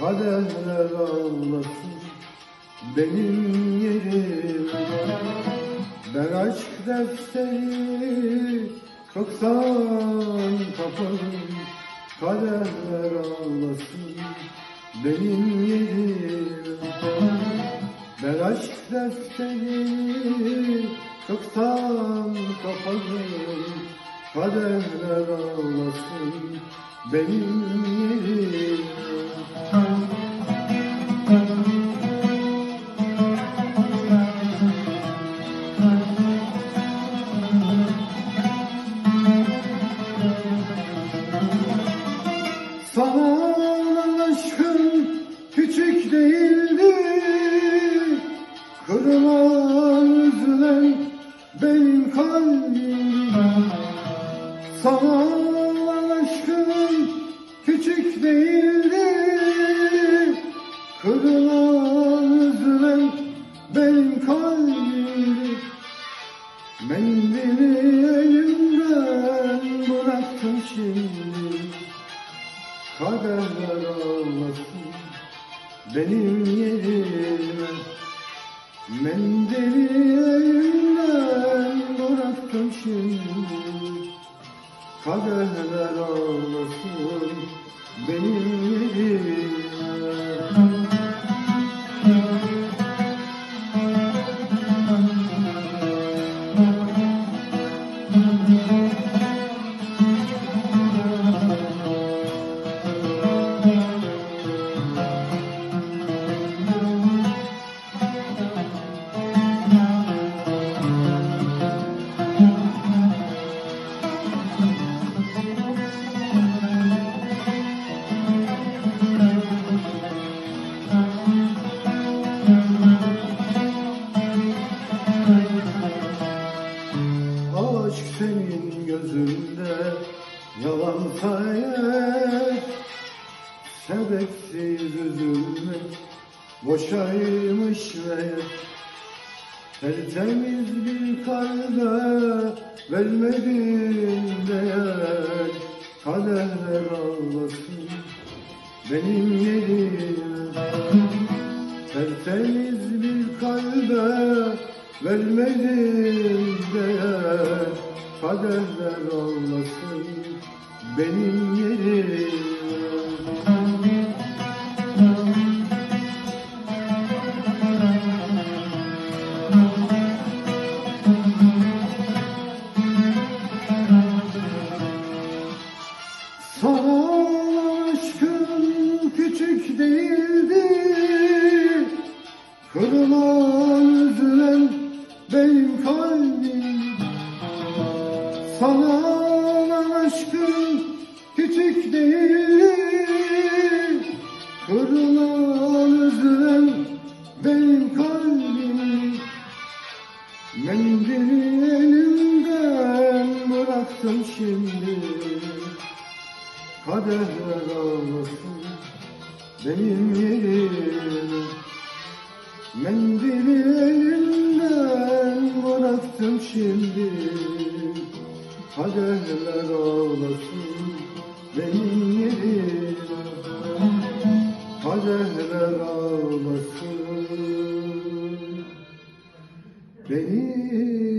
Kaderler ağlasın benim yerimde Ben aşk defteri çoktan kapadım Kaderler ağlasın benim yerimde Ben aşk defteri çoktan kapadım Kaderler ağlasın benim yerimde Kırılan üzülen benim kalbim Sana aşkım küçük değildi Kırılan üzülen benim kalbim Mendili elimden bıraktım şimdi. Kaderler ağlasın benim yerime Mendili elimden bıraktım şimdi. Kaderler ağlasın benim senin gözünde yalan eğer Sebepsiz üzülmek boşaymış meğer Tertemiz bir kalbe vermedin değer Kaderler ağlasın benim yerime Tertemiz bir kalbe vermedin değer Kaderler ağlasın benim aşkım küçük değildi. Kırılan üzülen benim kalbim Mendili elimden bıraktım şimdi. Kaderler ağlasın benim yerime Mendili elimden bıraktım şimdi. Kaderler ağlasın benim yerime Kaderler ağlasın benim